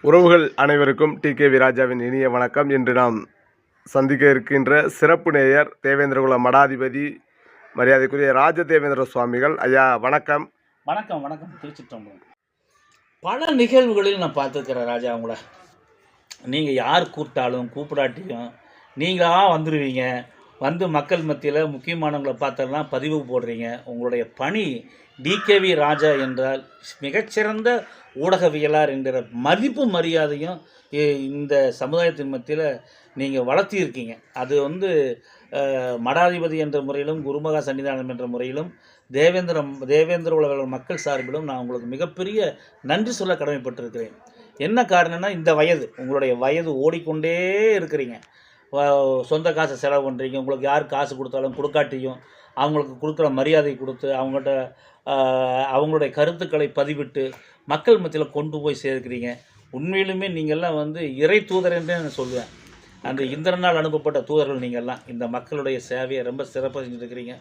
உறவுகள் அனைவருக்கும் D K விராஜாவின் இனிய வணக்கம். இன்று நாம் சந்திக்க இருக்கின்ற சிறப்பு நேயர் தேவேந்திரகுல மடாதிபதி மரியாதைக்குரிய ராஜ தேவேந்திர சுவாமிகள். ஐயா வணக்கம். வணக்கம் வணக்கம். திருச்சிற்றம்பலம். பல நிகழ்வுகளில் நான் பார்த்துருக்கிறேன் ராஜா உங்களை. நீங்கள் யார் கூப்பிட்டாலும் கூப்பிடாட்டியும் நீங்களாக வந்துடுவீங்க வந்து மக்கள் மத்தியில் முக்கியமானவங்களை பார்த்தெல்லாம் பதிவு போடுறீங்க. உங்களுடைய பணி டிகேவி ராஜா என்றால் மிகச்சிறந்த ஊடகவியலார் என்கிற மதிப்பு மரியாதையும் இந்த சமுதாயத்தின் மத்தியில் நீங்கள் வளர்த்தியிருக்கீங்க. அது வந்து மடாதிபதி என்ற முறையிலும் குருமகா சன்னிதானம் என்ற முறையிலும் தேவேந்திரம் தேவேந்திர உலக மக்கள் சார்பிலும் நான் உங்களுக்கு மிகப்பெரிய நன்றி சொல்ல கடமைப்பட்டிருக்கிறேன். என்ன காரணம்னா இந்த வயது உங்களுடைய வயது ஓடிக்கொண்டே இருக்கிறீங்க. சொந்த காசை செலவு பண்ணுறீங்க உங்களுக்கு யார் காசு கொடுத்தாலும் கொடுக்காட்டியும் அவங்களுக்கு கொடுக்குற மரியாதை கொடுத்து அவங்கள்ட்ட அவங்களுடைய கருத்துக்களை பதிவிட்டு மக்கள் மத்தியில் கொண்டு போய் சேர்க்கிறீங்க. உண்மையிலுமே நீங்கள்லாம் வந்து இறை தூதர் என்றே நான் சொல்லுவேன். அந்த இந்திரனால் அனுப்பப்பட்ட தூதர்கள் நீங்கள்லாம் இந்த மக்களுடைய சேவையை ரொம்ப சிறப்பாக செஞ்சுருக்கிறீங்க.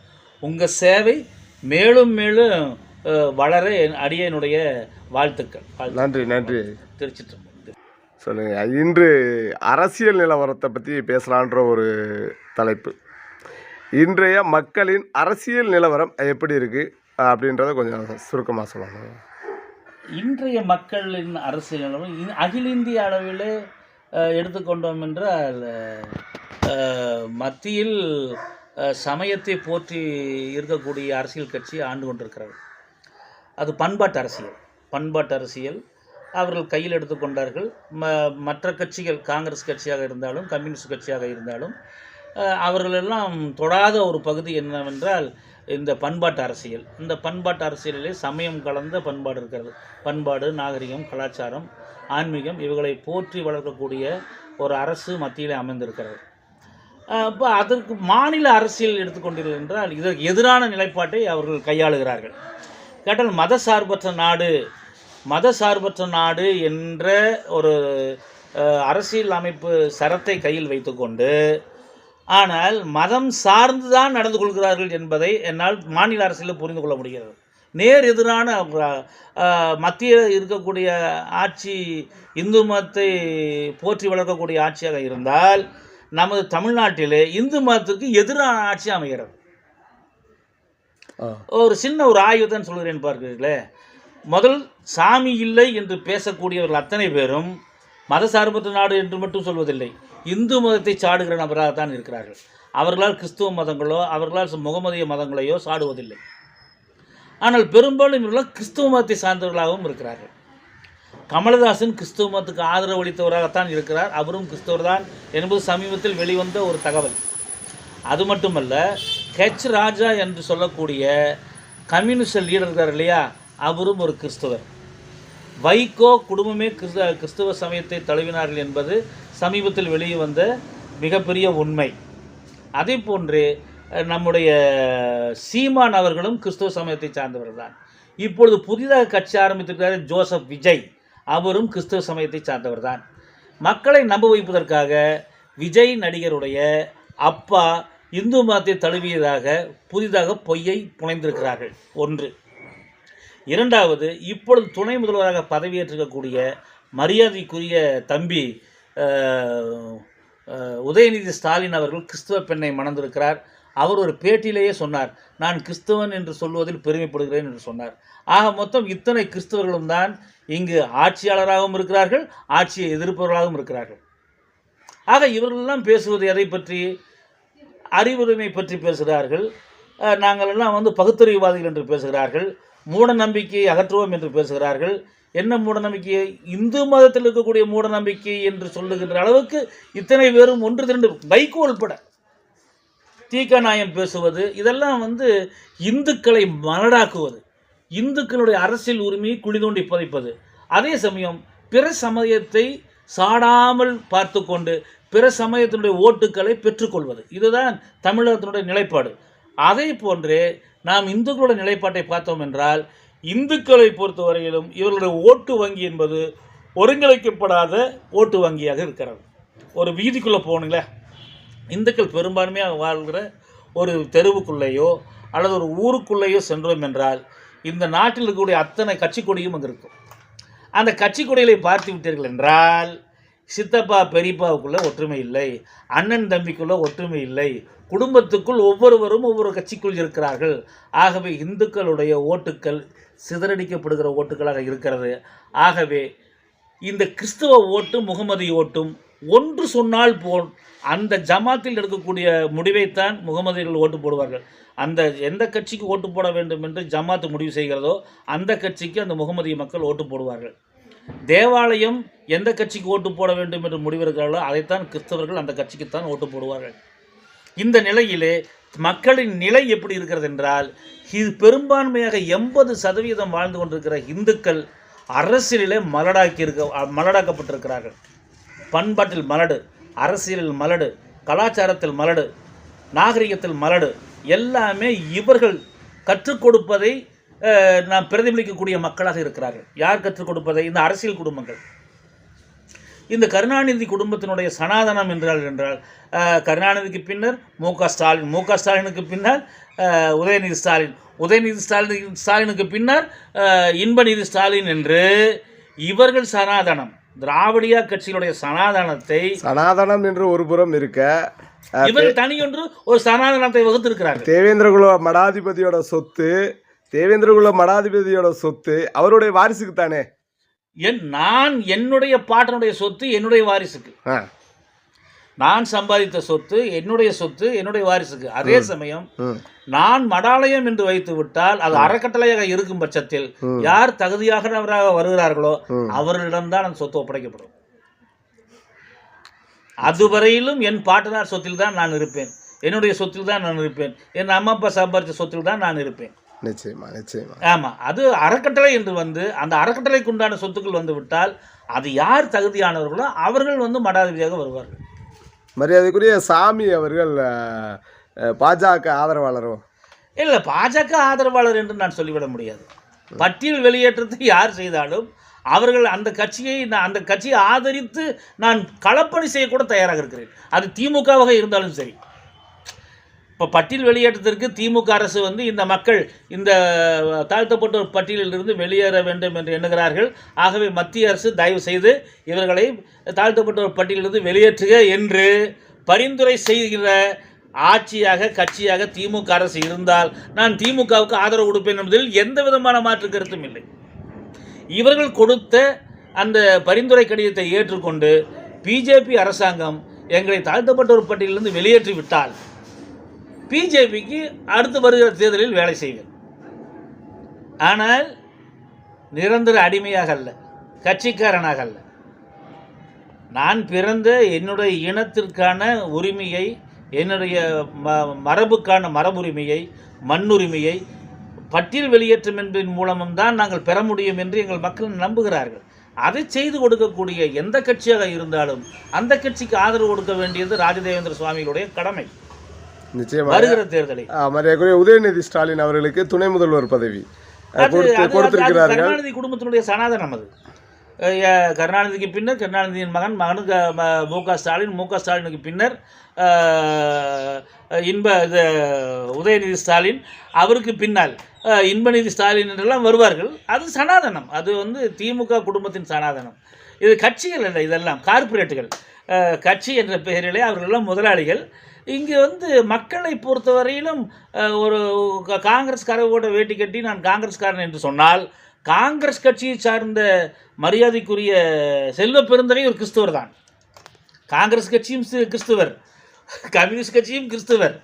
உங்கள் சேவை மேலும் மேலும் வளர என் அடியனுடைய வாழ்த்துக்கள். வாழ்த்து. நன்றி நன்றி. திருச்சிற்றம்பலம். சொல்லுங்க. இன்று அரசியல் நிலவரத்தை பற்றி பேசலான்ற ஒரு தலைப்பு. இன்றைய மக்களின் அரசியல் நிலவரம் எப்படி இருக்குது அப்படின்றத கொஞ்சம் சுருக்கமாக சொல்லணும். இன்றைய மக்களின் அரசியல் நிலவரம் அகில இந்திய அளவில் எடுத்துக்கொண்டோம் என்றால் மத்தியில் சமயத்தை போற்றி இருக்கக்கூடிய அரசியல் கட்சி ஆண்டு கொண்டிருக்கிறது. அது பண்பாட்டு அரசியல். பண்பாட்டு அரசியல் அவர்கள் கையில் எடுத்துக்கொண்டார்கள் ம மற்ற கட்சிகள் காங்கிரஸ் கட்சியாக இருந்தாலும் கம்யூனிஸ்ட் கட்சியாக இருந்தாலும் அவர்களெல்லாம் தொடாத ஒரு பகுதி என்னவென்றால் இந்த பண்பாட்டு அரசியல். இந்த பண்பாட்டு அரசியலிலே சமயம் கலந்த பண்பாடு இருக்கிறது. பண்பாடு நாகரிகம் கலாச்சாரம் ஆன்மீகம் இவைகளை போற்றி வளர்க்கக்கூடிய ஒரு அரசு மத்தியில் அமைந்திருக்கிறது. அப்போ அதற்கு மாநில அரசியல் எடுத்துக்கொண்டீர்கள் என்றால் இதற்கு எதிரான நிலைப்பாட்டை அவர்கள் கையாளுகிறார்கள். கேட்டால் மத சார்பற்ற நாடு மத சார்பற்ற நாடு என்ற ஒரு அரசியல் அமைப்பு சரத்தை கையில் வைத்துக்கொண்டு ஆனால் மதம் சார்ந்து தான் நடந்து கொள்கிறார்கள் என்பதை என்னால் மாநில அரசியலில் புரிந்து கொள்ள முடிகிறது. நேர் எதிரான மத்திய இருக்கக்கூடிய ஆட்சி இந்து மதத்தை போற்றி வளர்க்கக்கூடிய ஆட்சியாக இருந்தால் நமது தமிழ்நாட்டிலே இந்து மதத்துக்கு எதிரான ஆட்சி அமைகிறது. ஒரு சின்ன ஒரு ஆய்வு தான் சொல்கிறேன் பார்க்கிறீர்களே. முதல் சாமி இல்லை என்று பேசக்கூடியவர்கள் அத்தனை பேரும் மதசார்பற்ற நாடு என்று மட்டும் சொல்வதில்லை. இந்து மதத்தை சாடுகிற நபராகத்தான் இருக்கிறார்கள். அவர்களால் கிறிஸ்துவ மதங்களோ அவர்களால் முகமதிய மதங்களையோ சாடுவதில்லை. ஆனால் பெரும்பாலும் இவர்கள் கிறிஸ்துவ மதத்தை சார்ந்தவர்களாகவும் இருக்கிறார்கள். கமலதாசன் கிறிஸ்துவ மதத்துக்கு ஆதரவு அளித்தவராகத்தான் இருக்கிறார். அவரும் கிறிஸ்தவர் தான் என்பது சமீபத்தில் வெளிவந்த ஒரு தகவல். அது மட்டுமல்ல ஹெச் ராஜா என்று சொல்லக்கூடிய கம்யூனிஸ்ட் லீடர் இருக்கார் இல்லையா? அவரும் ஒரு கிறிஸ்தவர். வைகோ குடும்பமே கிறிஸ்த கிறிஸ்துவ சமயத்தை தழுவினார்கள் என்பது சமீபத்தில் வெளியே வந்த மிகப்பெரிய உண்மை. அதே போன்று நம்முடைய சீமான் அவர்களும் கிறிஸ்துவ சமயத்தை சார்ந்தவர்கள் தான். இப்பொழுது புதிதாக கட்சி ஆரம்பித்திருக்கிறார் ஜோசப் விஜய். அவரும் கிறிஸ்துவ சமயத்தை சார்ந்தவர் தான். மக்களை நம்ப வைப்பதற்காக விஜய் நடிகருடைய அப்பா இந்து மதத்தை தழுவியதாக புதிதாக பொய்யை புனைந்திருக்கிறார்கள். ஒன்று. இரண்டாவது இப்பொழுது துணை முதல்வராக பதவியேற்றிருக்கக்கூடிய மரியாதைக்குரிய தம்பி உதயநிதி ஸ்டாலின் அவர்கள் கிறிஸ்துவ பெண்ணை மணந்திருக்கிறார். அவர் ஒரு பேட்டியிலேயே சொன்னார் நான் கிறிஸ்தவன் என்று சொல்வதில் பெருமைப்படுகிறேன் என்று சொன்னார். ஆக மொத்தம் இத்தனை கிறிஸ்தவர்களும் தான் இங்கு ஆட்சியாளராகவும் இருக்கிறார்கள் ஆட்சியை எதிர்ப்பவர்களாகவும் இருக்கிறார்கள். ஆக இவர்களெல்லாம் பேசுவது எதை பற்றி? அறிவுரிமை பற்றி பேசுகிறார்கள். நாங்கள் எல்லாம் வந்து பகுத்தறிவுவாதிகள் என்று பேசுகிறார்கள். மூட நம்பிக்கையை அகற்றுவோம் என்று பேசுகிறார்கள். என்ன மூடநம்பிக்கை இந்து மதத்தில் இருக்கக்கூடிய மூட நம்பிக்கை என்று சொல்லுகின்ற அளவுக்கு இத்தனை பேரும் ஒன்று திரண்டு வைகோ உள்பட தீக்க நாயம் பேசுவது இதெல்லாம் வந்து இந்துக்களை மலடாக்குவது இந்துக்களுடைய அரசியல் உரிமையை குழி தோண்டி புதைப்பது. அதே சமயம் பிற சமயத்தை சாடாமல் பார்த்து கொண்டு பிற சமயத்தினுடைய ஓட்டுக்களை பெற்றுக்கொள்வது. இதுதான் தமிழகத்தினுடைய நிலைப்பாடு. அதே போன்றே நாம் இந்துக்களுடைய நிலைப்பாட்டை பார்த்தோம் என்றால் இந்துக்களை பொறுத்தவரையிலும் இவர்களுடைய ஓட்டு வங்கி என்பது ஒருங்கிணைக்கப்படாத ஓட்டு வங்கியாக இருக்கிறது. ஒரு வீதிக்குள்ளே போகணுங்களே இந்துக்கள் பெரும்பான்மையாக வாழ்கிற ஒரு தெருவுக்குள்ளேயோ அல்லது ஒரு ஊருக்குள்ளேயோ சென்றோம் என்றால் இந்த நாட்டில் இருக்கக்கூடிய அத்தனை கட்சி கொடியும் அங்கே இருக்கும். அந்த கட்சி கொடிகளை பார்த்து விட்டீர்கள் என்றால் சித்தப்பா பெரியப்பாவுக்குள்ளே ஒற்றுமை இல்லை. அண்ணன் தம்பிக்குள்ளே ஒற்றுமை இல்லை. குடும்பத்துக்குள் ஒவ்வொருவரும் ஒவ்வொரு கட்சிக்குள் இருக்கிறார்கள். ஆகவே இந்துக்களுடைய ஓட்டுக்கள் சிதறடிக்கப்படுகிற ஓட்டுகளாக இருக்கிறது. ஆகவே இந்த கிறிஸ்துவ ஓட்டும் முகமதி ஓட்டும் ஒன்று சொன்னால் போல் அந்த ஜமாத்தில் எடுக்கக்கூடிய முடிவைத்தான் முகமதிகள் ஓட்டு போடுவார்கள். அந்த எந்த கட்சிக்கு ஓட்டு போட வேண்டும் என்று ஜமாத்து முடிவு செய்கிறதோ அந்த கட்சிக்கு அந்த முகமதிய மக்கள் ஓட்டு போடுவார்கள். தேவாலயம் எந்த கட்சிக்கு ஓட்டு போட வேண்டும் என்று முடிவெடுக்கிறார்களோ அதைத்தான் கிறிஸ்தவர்கள் அந்த கட்சிக்குத்தான் ஓட்டு போடுவார்கள். இந்த நிலையிலே மக்களின் நிலை எப்படி இருக்கிறது என்றால் இது பெரும்பான்மையாக எண்பது சதவீதம் வாழ்ந்து கொண்டிருக்கிற இந்துக்கள் அரசியலிலே மலடாக்கி இருக்க மலடாக்கப்பட்டிருக்கிறார்கள். பண்பாட்டில் மலடு அரசியலில் மலடு கலாச்சாரத்தில் மலடு நாகரிகத்தில் மலடு எல்லாமே இவர்கள் கற்றுக் கொடுப்பதை நாம் பிரதிபலிக்கக்கூடிய மக்களாக இருக்கிறார்கள். யார் கற்றுக் கொடுப்பதை? இந்த அரசியல் குடும்பங்கள். இந்த கருணாநிதி குடும்பத்தினுடைய சனாதனம் என்றால் என்றால் கருணாநிதிக்கு பின்னர் மு க ஸ்டாலின் மு க ஸ்டாலினுக்கு பின்னர் உதயநிதி ஸ்டாலின். உதயநிதி ஸ்டாலின் ஸ்டாலினுக்கு பின்னர் இன்பநிதி ஸ்டாலின் என்று இவர்கள் சனாதனம். திராவிடியா கட்சியினுடைய சனாதனத்தை சனாதனம் என்று ஒரு புறம் இருக்க இவர்கள் தனியொன்று ஒரு சனாதனத்தை வகுத்திருக்கிறார்கள். தேவேந்திரகுல மடாதிபதியோட சொத்து தேவேந்திரகுல மடாதிபதியோட சொத்து அவருடைய வாரிசுக்கு தானே? என் நான் என்னுடைய பாட்டனுடைய சொத்து என்னுடைய வாரிசுக்கு. ஆ. நான் சம்பாதித்த சொத்து என்னுடைய சொத்து என்னுடைய வாரிசுக்கு. அதே சமயம் நான் மடாலயம் என்று வைத்து விட்டால் அது அறக்கட்டளையாக இருக்கும் பட்சத்தில். யார் தகுதியாகவராக வருகிறார்களோ ம். அவர்களிடம்தான் அந்த சொத்து ஒப்படைக்கப்படும். அதுவரையிலும் என் பாட்டனார் சொத்தில் தான் நான் இருப்பேன். என்னுடைய சொத்தில் தான் நான் இருப்பேன். என் அம்மா அப்பா சம்பாதிச்ச சொத்தில் தான் நான் இருப்பேன். நிச்சயமா நிச்சயமா. ஆமாம் அது அறக்கட்டளை என்று வந்து அந்த அறக்கட்டளைக்கு உண்டான சொத்துக்கள் வந்து விட்டால் அது யார் தகுதியானவர்களோ அவர்கள் வந்து மடாதிபதியாக வருவார்கள். மரியாதைக்குரிய சாமி அவர்கள் பாஜக ஆதரவாளரோ? இல்லை பாஜக ஆதரவாளர் என்று நான் சொல்லிவிட முடியாது. பட்டியல் வெளியேற்றத்தை யார் செய்தாலும் அவர்கள் அந்த கட்சியை நான் அந்த கட்சியை ஆதரித்து நான் களப்பணி செய்யக்கூட தயாராக இருக்கிறேன். அது திமுகவாக இருந்தாலும் சரி. இப்போ பட்டியல் வெளியேற்றத்திற்கு திமுக அரசு வந்து இந்த மக்கள் இந்த தாழ்த்தப்பட்ட ஒரு பட்டியலிலிருந்து வெளியேற வேண்டும் என்று எண்ணுகிறார்கள். ஆகவே மத்திய அரசு தயவு செய்து இவர்களை தாழ்த்தப்பட்ட ஒரு பட்டியலிலிருந்து வெளியேற்றுக என்று பரிந்துரை செய்கிற ஆட்சியாக கட்சியாக திமுக அரசு இருந்தால் நான் திமுகவுக்கு ஆதரவு கொடுப்பேன் என்பதில் எந்த விதமான மாற்று கருத்தும் இல்லை. இவர்கள் கொடுத்த அந்த பரிந்துரை கடிதத்தை ஏற்றுக்கொண்டு பிஜேபி அரசாங்கம் எங்களை தாழ்த்தப்பட்ட ஒரு பட்டியலிருந்து வெளியேற்றி விட்டால் பிஜேபிக்கு அடுத்து வருகிற தேர்தலில் வேலை செய்வேன் ஆனால் நிரந்தர அடிமையாக அல்ல கட்சிக்காரனாக அல்ல. நான் பிறந்த என்னுடைய இனத்திற்கான உரிமையை என்னுடைய ம மரபுக்கான மரபுரிமையை மண்ணுரிமையை பட்டியல் வெளியேற்றம் என்பதன் மூலமும் தான் நாங்கள் பெற முடியும் என்று எங்கள் மக்கள் நம்புகிறார்கள். அதை செய்து கொடுக்கக்கூடிய எந்த கட்சியாக இருந்தாலும் அந்த கட்சிக்கு ஆதரவு கொடுக்க வேண்டியது ராஜதேவேந்திர சுவாமிகளுடைய கடமை. நிச்சயமா வருகிற தேர்தலை மரியாதைக்குரிய உதயநிதி ஸ்டாலின் அவர்களுக்கு துணை முதல்வர் பதவி கொடுத்திருக்கிறார்கள். கருணாநிதி குடும்பத்தினுடைய சனாதனம் அது. கருணாநிதிக்கு பின்னர் கருணாநிதியின் மகன் மகனுக்கு ம- க ஸ்டாலின் மு க ஸ்டாலினுக்கு பின்னர் இன்ப இது உதயநிதி ஸ்டாலின் அவருக்கு பின்னால் இன்பநிதி ஸ்டாலின் என்றெல்லாம் வருவார்கள். அது சனாதனம். அது வந்து திமுக குடும்பத்தின் சனாதனம். இது கட்சிகள் அல்ல இதெல்லாம் கார்ப்பரேட்டுகள். கட்சி என்ற பெயரிலே அவர்களெல்லாம் முதலாளிகள். இங்கே வந்து மக்களை பொறுத்தவரையிலும் ஒரு க- காங்கிரஸ்கார வேட்டி கட்டி நான் காங்கிரஸ்காரன் என்று சொன்னால் காங்கிரஸ் கட்சியை சார்ந்த மரியாதைக்குரிய செல்வ பெருந்தகை ஒரு கிறிஸ்துவர் தான். காங்கிரஸ் கட்சியும் கிறிஸ்துவர். கம்யூனிஸ்ட் கட்சியும் கிறிஸ்துவர்.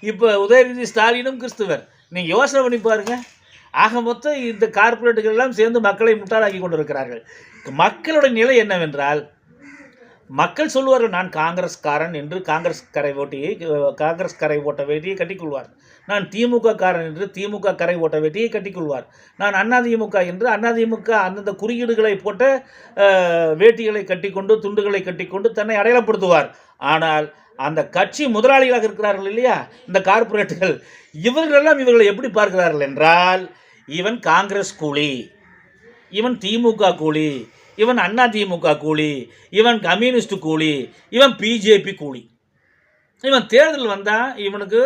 இப்போ உதயநிதி ஸ்டாலினும் கிறிஸ்துவர். நீங்கள் யோசனை பண்ணி பாருங்கள் ஆக மொத்தம் இந்த கார்ப்பரேட்டுகள் எல்லாம் சேர்ந்து மக்களை முட்டாளாக்கி கொண்டிருக்கிறார்கள். மக்களுடைய நிலை என்னவென்றால் மக்கள் சொல்லுவார்கள் நான் காங்கிரஸ்காரன் என்று காங்கிரஸ் கரை ஓட்டியை காங்கிரஸ் கரை ஓட்ட வேட்டியை கட்டிக்கொள்வார். நான் திமுக காரன் என்று திமுக கரை ஓட்ட வேட்டியை கட்டிக்கொள்வார். நான் அதிமுக என்று அதிமுக அந்தந்த குறியீடுகளை போட்ட வேட்டிகளை கட்டிக்கொண்டு துண்டுகளை கட்டிக்கொண்டு தன்னை அடையாளப்படுத்துவார். ஆனால் அந்த கட்சி முதலாளிகளாக இருக்கிறார்கள் இல்லையா? இந்த கார்ப்பரேட்டுகள் இவர்களெல்லாம் இவர்களை எப்படி பார்க்கிறார்கள் என்றால் இவன் காங்கிரஸ் கூலி இவன் திமுக கூலி இவன் அண்ணா திமுக கூலி இவன் கம்யூனிஸ்ட் கூலி இவன் பிஜேபி கூலி. இவன் தேர்தல் வந்தால் இவனுக்கு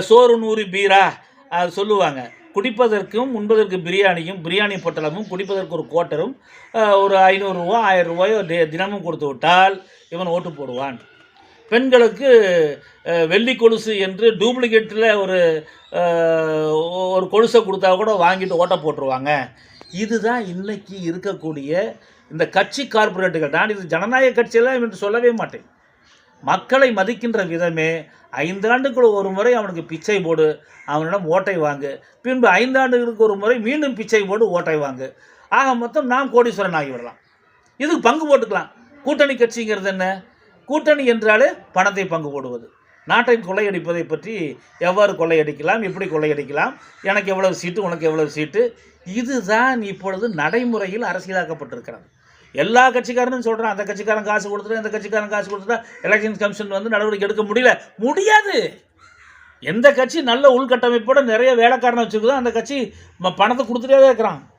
சோறு நூறு பீரா அது சொல்லுவாங்க. குடிப்பதற்கும் உண்பதற்கு பிரியாணியும் பிரியாணி பொட்டலமும் குடிப்பதற்கு ஒரு கோட்டரும் ஒரு ஐநூறுரூவா ஆயிரம் ரூபாயோ டே- தினமும் கொடுத்து விட்டால் இவன் ஓட்டு போடுவான். பெண்களுக்கு வெள்ளி கொலுசு என்று டூப்ளிகேட்டில் ஒரு ஒரு கொலுசை கொடுத்தா கூட வாங்கிட்டு ஓட்ட போட்டுருவாங்க. இதுதான் இன்னைக்கு இருக்கக்கூடிய இந்த கட்சி கார்ப்பரேட்டுகள் நான் இது ஜனநாயக கட்சியெல்லாம் என்று சொல்லவே மாட்டேன். மக்களை மதிக்கின்ற விதமே ஐந்தாண்டுக்குள் ஒரு முறை அவனுக்கு பிச்சை போடு அவனிடம் ஓட்டை வாங்கு. பின்பு ஐந்தாண்டுகளுக்கு ஒரு முறை மீண்டும் பிச்சை போடு ஓட்டை வாங்கு. ஆக மொத்தம் நாம் கோடீஸ்வரன் ஆகிவிடலாம். இதுக்கு பங்கு போட்டுக்கலாம். கூட்டணி கட்சிங்கிறது என்ன? கூட்டணி என்றாலே பணத்தை பங்கு போடுவது. நாட்டை கொள்ளையடிப்பதை பற்றி எவ்வாறு கொள்ளையடிக்கலாம் எப்படி கொள்ளையடிக்கலாம் எனக்கு எவ்வளவு சீட்டு உனக்கு எவ்வளவு சீட்டு இதுதான் இப்பொழுது நடைமுறையில் அரசியலாக்கப்பட்டிருக்கிறது. எல்லா கட்சிக்காரனும் சொல்கிறான் அந்த கட்சிக்காரன் காசு கொடுத்துட்டு இந்த கட்சிக்காரன் காசு கொடுத்துட்டா எலெக்ஷன் கமிஷன் வந்து நடவடிக்கை எடுக்க முடியல. முடியாது. எந்த கட்சி நல்ல உள்கட்டமைப்போட நிறைய வேலைக்காரனை வச்சுருக்குதோ அந்த கட்சி ம- பணத்தை கொடுத்துட்டே தான் இருக்கிறான்.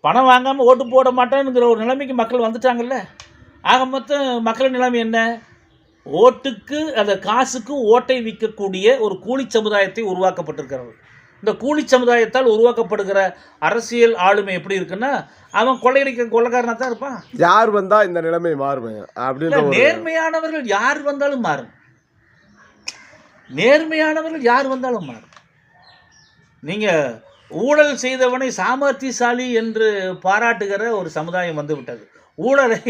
பணம் வாங்காமல் ஓட்டு போட மாட்டேங்கிற ஒரு நிலைமைக்கு மக்கள் வந்துட்டாங்கல்ல. ஆக மொத்தம் மக்கள் நிலைமை என்ன? ஓட்டுக்கு அந்த காசுக்கு ஓட்டை விற்கக்கூடிய ஒரு கூலி சமுதாயத்தை உருவாக்கப்பட்டிருக்கிறது. இந்த கூலி சமுதாயத்தால் உருவாக்கப்படுகிற அரசியல் ஆளுமை எப்படி இருக்குன்னா அவன் கொள்ளையடிக்க கொள்ளைக்காரனாக தான் இருப்பான். யார் வந்தா இந்த நிலைமை மாறுமே? ஒரு நேர்மையானவர்கள் யார் வந்தாலும் மாறும். நேர்மையானவர்கள் யார் வந்தாலும் மாறும். நீங்க ஊழல் செய்தவனை சாமர்த்தியசாலி என்று பாராட்டுகிற ஒரு சமுதாயம் வந்து விட்டது ஊழலை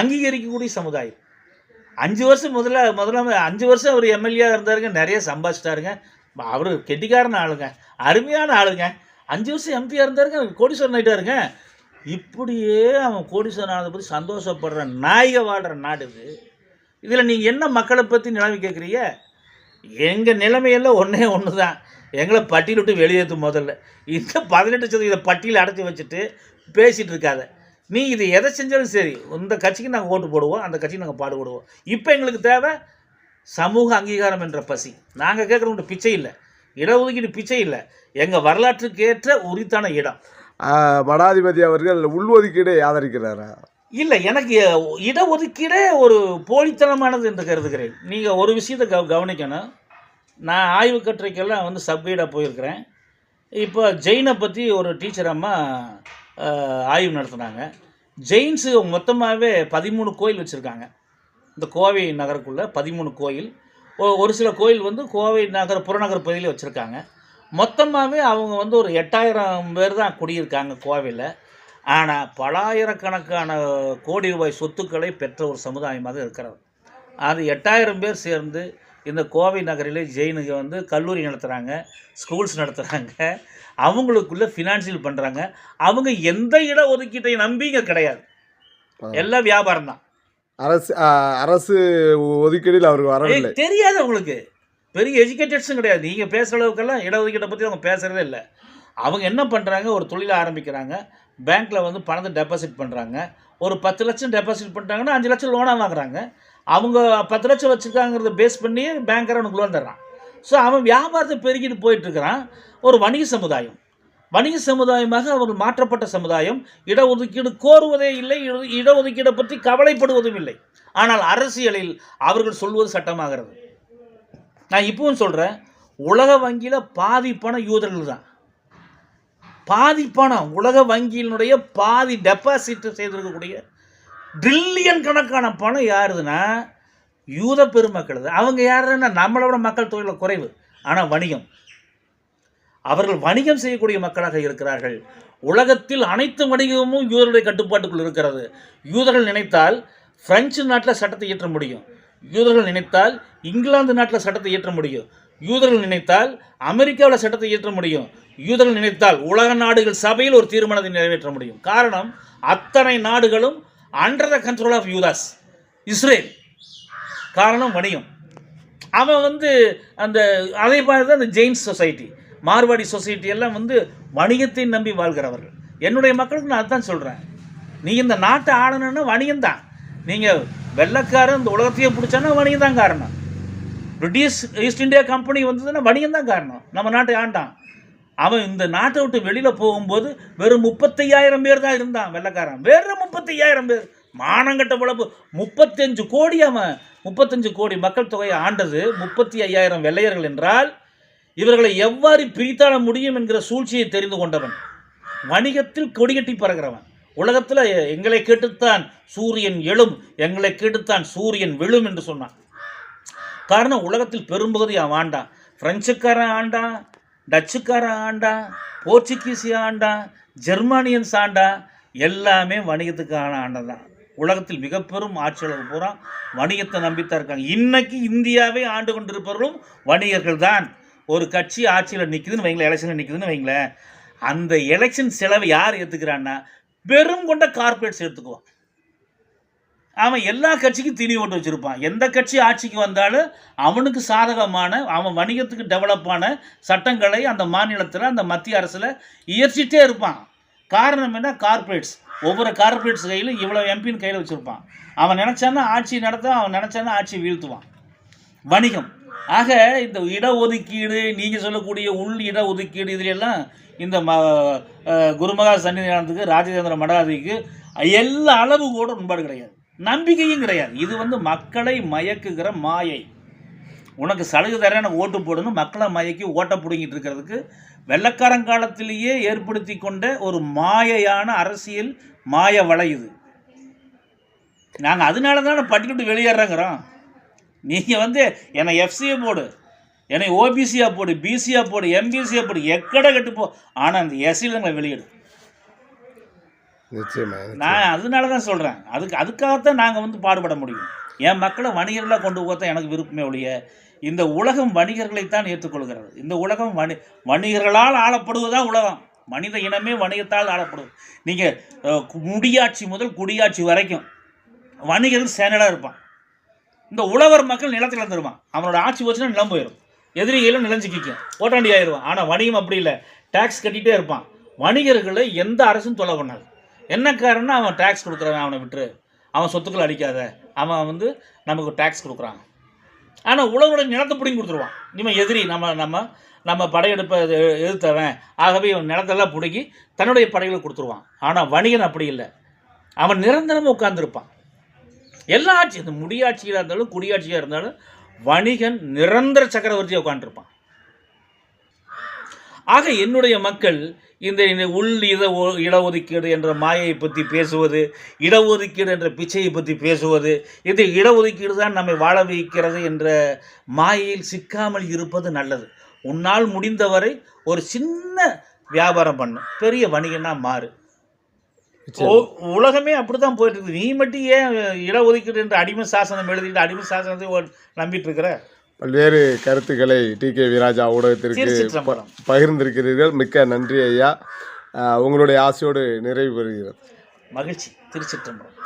அங்கீகரிக்கக்கூடிய சமுதாயம். அஞ்சு வருஷம் முதல்ல முதல்ல அஞ்சு வருஷம் அவர் எம்எல்ஏ இருந்தாருங்க. நிறைய சம்பாதிச்சிட்டாருங்க. அவர் கெட்டிக்காரன் ஆளுங்க. அருமையான ஆளுங்க. அஞ்சு வருஷம் எம்பியாக இருந்தாருங்க. கோடீஸ்வரன் ஆகிட்டாருங்க இப்படியே அவன் கோடீஸ்வரன் ஆனதை பற்றி சந்தோஷப்படுற நாயக வாழ்கிற நாடு இது. இதில் நீங்கள் என்ன மக்களை பற்றி நிலைமை கேட்குறீங்க எங்கள் நிலைமையெல்லாம் ஒன்றே ஒன்று தான் எங்களை பட்டியல் விட்டு வெளியேற்று முதல்ல. இந்த பதினெட்டு சதவீத பட்டியல் அடைச்சி வச்சுட்டு பேசிகிட்டு இருக்காத. நீ இது எதை செஞ்சாலும் சரி இந்த கட்சிக்கு நாங்கள் ஓட்டு போடுவோம் அந்த கட்சிக்கு நாங்கள் பாடுபடுவோம் இப்போ எங்களுக்கு தேவை சமூக அங்கீகாரம் என்ற பசி. நாங்கள் கேட்குறவங்க பிச்சை இல்லை. இடஒதுக்கீடு பிச்சை இல்லை. எங்கள் வரலாற்றுக்கு ஏற்ற உரித்தான இடம். மடாதிபதி அவர்கள் உள்ஒதுக்கீடை ஆதரிக்கிறாரா? இல்லை எனக்கு இடஒதுக்கீடே ஒரு போலித்தனமானது என்று கருதுகிறேன். நீங்கள் ஒரு விஷயத்தை கவ கவனிக்கணும். நான் ஆய்வு கட்டுரைக்கெல்லாம் வந்து சப்கைடாக போயிருக்கிறேன். இப்போ ஜெயினை பற்றி ஒரு டீச்சர் அம்மா ஆய்வு நடத்துனாங்க. ஜெயின்ஸு மொத்தமாகவே பதிமூணு கோயில் வச்சுருக்காங்க. இந்த கோவை நகருக்குள்ளே பதிமூணு கோயில். ஒரு சில கோயில் வந்து கோவை நகர் புறநகர் பகுதியில் வச்சுருக்காங்க. மொத்தமாகவே அவங்க வந்து ஒரு எட்டாயிரம் பேர் தான் குடியிருக்காங்க கோவையில். ஆனால் பலாயிரக்கணக்கான கோடி ரூபாய் சொத்துக்களை பெற்ற ஒரு சமுதாயமாக இருக்கிறது அது எட்டாயிரம் பேர் சேர்ந்து இந்த கோவை நகரிலே ஜெயினுக்கு வந்து கல்லூரி நடத்துகிறாங்க ஸ்கூல்ஸ் நடத்துகிறாங்க அவங்களுக்குள்ள ஃபினான்சியல் பண்ணுறாங்க அவங்க எந்த இட ஒதுக்கீட்டை நம்பி இங்கே கிடையாது எல்லாம் வியாபாரம் தான். அரசு அரசு ஒதுக்கீடில் அவருக்கு வரவில்லை. தெரியாது அவங்களுக்கு. பெரிய எஜுகேட்டட்ஸும் கிடையாது. நீங்கள் பேசுகிற அளவுக்கெல்லாம் இடஒதுக்கீட்டை பற்றி அவங்க பேசுகிறதே இல்லை. அவங்க என்ன பண்ணுறாங்க ஒரு தொழிலை ஆரம்பிக்கிறாங்க. பேங்க்கில் வந்து பணத்தை டெபாசிட் பண்ணுறாங்க ஒரு பத்து லட்சம் டெபாசிட் பண்ணிட்டாங்கன்னா அஞ்சு லட்சம் லோனாக வாங்குறாங்க. அவங்க பத்து லட்சம் வச்சுருக்காங்கிறத பேஸ் பண்ணி பேங்கர் அவனுக்கு லோன் தர்றான். ஸோ அவன் வியாபாரத்தை பெருகிட்டு போயிட்டுருக்கிறான். ஒரு வணிக சமுதாயம். வணிக சமுதாயமாக அவர் மாற்றப்பட்ட சமுதாயம். இடஒதுக்கீடு கோருவதே இல்லை. இட- இடஒதுக்கீடை பற்றி கவலைப்படுவதும் இல்லை. ஆனால் அரசியலில் அவர்கள் சொல்வது சட்டமாகிறது. நான் இப்பவும் சொல்கிறேன் உலக வங்கியில் பாதி பணம் யூதர்கள் தான். பாதி பணம் உலக வங்கியினுடைய பாதி டெபாசிட் செய்திருக்கக்கூடிய ட்ரில்லியன் கணக்கான பணம் யாருதுன்னா யூத பெருமக்கள் அவங்க யாருன்னா நம்மளோட மக்கள் தொகையில் குறைவு. ஆனால் வணிகம். அவர்கள் வணிகம் செய்யக்கூடிய மக்களாக இருக்கிறார்கள். உலகத்தில் அனைத்து வணிகமும் யூதருடைய கட்டுப்பாட்டுக்குள் இருக்கிறது. யூதர்கள் நினைத்தால் பிரெஞ்சு நாட்டில் சட்டத்தை இயற்ற முடியும். யூதர்கள் நினைத்தால் இங்கிலாந்து நாட்டில் சட்டத்தை இயற்ற முடியும். யூதர்கள் நினைத்தால் அமெரிக்காவில் சட்டத்தை இயற்ற முடியும். யூதர்கள் நினைத்தால் உலக நாடுகள் சபையில் ஒரு தீர்மானத்தை நிறைவேற்ற முடியும். காரணம் அத்தனை நாடுகளும் அண்டர் த கண்ட்ரோல் ஆஃப் யூதாஸ் இஸ்ரேல். காரணம் வணிகம். அவன் வந்து அந்த அதே மாதிரி தான் அந்த ஜெயின்ஸ் சொசைட்டி. மார்வாடி சொசைட்டி எல்லாம் வந்து வணிகத்தை நம்பி வாழ்கிறவர்கள். என்னுடைய மக்களுக்கு நான் அதுதான் சொல்கிறேன் நீ இந்த நாட்டை ஆளணும்னா வணிகம் தான். நீங்கள் வெள்ளக்காரன் இந்த உலகத்தையே பிடிச்சானா வணிகம் தான் காரணம். பிரிட்டிஷ் ஈஸ்ட் இந்தியா கம்பெனி வந்ததுன்னா வணிகம் தான் காரணம். நம்ம நாட்டை ஆண்டான். அவன் இந்த நாட்டை விட்டு வெளியில் போகும்போது வெறும் முப்பத்தையாயிரம் பேர் தான் இருந்தான் வெள்ளைக்காரன். வெறும் முப்பத்தையாயிரம் பேர். மானங்கட்ட உழப்பு முப்பத்தஞ்சு கோடி அவன். முப்பத்தஞ்சு கோடி மக்கள் தொகையை ஆண்டது. முப்பத்தி ஐயாயிரம் வெள்ளையர்கள் என்றால் இவர்களை எவ்வாறு பிரித்தாட முடியும் என்கிற சூழ்ச்சியை தெரிந்து கொண்டவன். வணிகத்தில் கொடிகட்டி பறக்கிறவன். உலகத்தில் எங்களை கேட்டுத்தான் சூரியன் எழும் எங்களை கேட்டுத்தான் சூரியன் விழும் என்று சொன்னான். காரணம் உலகத்தில் பெரும்பகுதி அவன் ஆண்டான். பிரெஞ்சுக்காரன் ஆண்டான் டச்சுக்காரன் ஆண்டான் போர்ச்சுகீஸ் ஆண்டான் ஜெர்மானியன்ஸ் ஆண்டான். எல்லாமே வணிகத்துக்கான ஆண்டம் தான். உலகத்தில் மிக பெரும் ஆட்சியாளர்கள் பூரா வணிகத்தை நம்பித்தான் இருக்காங்க. இன்னைக்கு இந்தியாவை ஆண்டு கொண்டிருப்பவர்களும் வணிகர்கள் தான். ஒரு கட்சி ஆட்சியில் நிற்குதுன்னு வைங்களேன் எலெக்ஷனில் நிற்குதுன்னு வைங்களேன். அந்த எலெக்ஷன் செலவை யார் ஏற்றுக்கிறான்னா பெரும் கொண்ட கார்ப்பரேட்ஸ் எடுத்துக்குவான் அவன் எல்லா கட்சிக்கும் திணி ஓட்டு வச்சுருப்பான். எந்த கட்சி ஆட்சிக்கு வந்தாலும் அவனுக்கு சாதகமான அவன் வணிகத்துக்கு டெவலப்பான சட்டங்களை அந்த மாநிலத்தில் அந்த மத்திய அரசில் இயற்றிட்டே இருப்பான். காரணம் என்ன? கார்ப்பரேட்ஸ். ஒவ்வொரு கார்பரேட்ஸ் கையிலும் இவ்வளோ எம்பின்னு கையில் வச்சுருப்பான். அவன் நினச்சான்னா ஆட்சி நடத்த அவன் நினச்சான்னா ஆட்சி வீழ்த்துவான். வணிகம். ஆக இந்த இடஒதுக்கீடு நீங்கள் சொல்லக்கூடிய உள் இடஒதுக்கீடு இதிலெல்லாம் இந்த ம குருமகா சன்னிதானத்துக்கு ராஜதேந்திர மடாதிக்கு எல்லா அளவு கூட உண்பாடு கிடையாது. நம்பிக்கையும் கிடையாது. இது வந்து மக்களை மயக்குகிற மாயை. உனக்கு சலுகை தரேன் எனக்கு ஓட்டு போடணும். மக்களை மயக்கி ஓட்ட பிடுங்கிட்டு இருக்கிறதுக்கு வெள்ளக்காரங்காலத்திலேயே ஏற்படுத்தி கொண்ட ஒரு மாயையான அரசியல் மாய வலை இது. நாங்கள் அதனால தானே பட்டிக்கிட்டு வெளியேறோங்கிறோம். நீங்கள் வந்து என்னை எஃப்சியை போடு என்னை ஓபிசியாக போடு பிசியாக போடு எம்பிசியாக போடு எக்கடை கட்டு போ ஆனால் அந்த எஸ்சியில் எங்களை வெளியிடு நான் அதனால தான் சொல்கிறேன் அதுக்கு அதுக்காகத்தான் நாங்கள் வந்து பாடுபட முடியும். என் மக்களை வணிகர்களாக கொண்டு போகத்தான் எனக்கு விருப்பமே ஒழிய இந்த உலகம் வணிகர்களைத்தான் ஏற்றுக்கொள்கிறது. இந்த உலகம் வணி வணிகர்களால் ஆளப்படுவதுதான் உலகம். மனித இனமே வணிகத்தால் ஆளப்படுது நீங்கள் முடியாட்சி முதல் குடியாட்சி வரைக்கும் வணிகர்கள் சேனடாக இருப்பான். இந்த உழவர் மக்கள் நிலத்தில் இருந்துருவான் அவனோட ஆட்சி போச்சுன்னா நிலம் போயிடும் எதிரிகளும் நிலஞ்சிக்கும் ஓட்டாண்டி ஆயிடுவான் ஆனால் வணிகம் அப்படி இல்லை. டேக்ஸ் கட்டிகிட்டே இருப்பான். வணிகர்களை எந்த அரசும் தொலை பண்ணாது. என்ன காரணம்னா அவன் டேக்ஸ் கொடுக்குறவன் அவனை விட்டுரு. அவன் சொத்துக்கள் அடிக்காத. அவன் வந்து நமக்கு டேக்ஸ் கொடுக்குறான். ஆனால் உழவோட நிலத்தை பிடிங்கி கொடுத்துருவான். இவன் எதிரி நம்ம நம்ம நம்ம படையெடுப்பை எதிர்த்தவன். ஆகவே இவன் நிலத்தெல்லாம் பிடுங்கி தன்னுடைய படைகளை கொடுத்துருவான். ஆனால் வணிகன் அப்படி இல்லை. அவன் நிரந்தரமாக உட்காந்துருப்பான் எல்லா ஆட்சி இந்த முடியாட்சியாக இருந்தாலும் குடியாட்சியாக இருந்தாலும் வணிகன் நிரந்தர சக்கரவர்த்தியாக உட்காந்துருப்பான் ஆக என்னுடைய மக்கள் இந்த இந்த உள் இட இடஒதுக்கீடு என்ற மாயையை பற்றி பேசுவது இடஒதுக்கீடு என்ற பிச்சையை பற்றி பேசுவது இந்த இடஒதுக்கீடு தான் நம்மை வாழ வைக்கிறது என்ற மாயையில் சிக்காமல் இருப்பது நல்லது. உன்னால் முடிந்தவரை ஒரு சின்ன வியாபாரம் பண்ணு. பெரிய வணிகனா மாறு. உலகமே அப்படித்தான் போயிட்டு இருக்குது நீ மட்டும் ஏன் இடஒதுக்கீடு என்ற அடிமை சாசனம் எழுதிட்டு அடிமை சாசனத்தை நம்பிட்டு இருக்கிற பல்வேறு கருத்துக்களை டி கே விராஜா ஊடகத்திற்கு பகிர்ந்திருக்கிறீர்கள். மிக்க நன்றி ஐயா. உங்களுடைய ஆசையோடு நிறைவு பெறுகிறது மகிழ்ச்சி. திருச்சிற்றம்பலம்.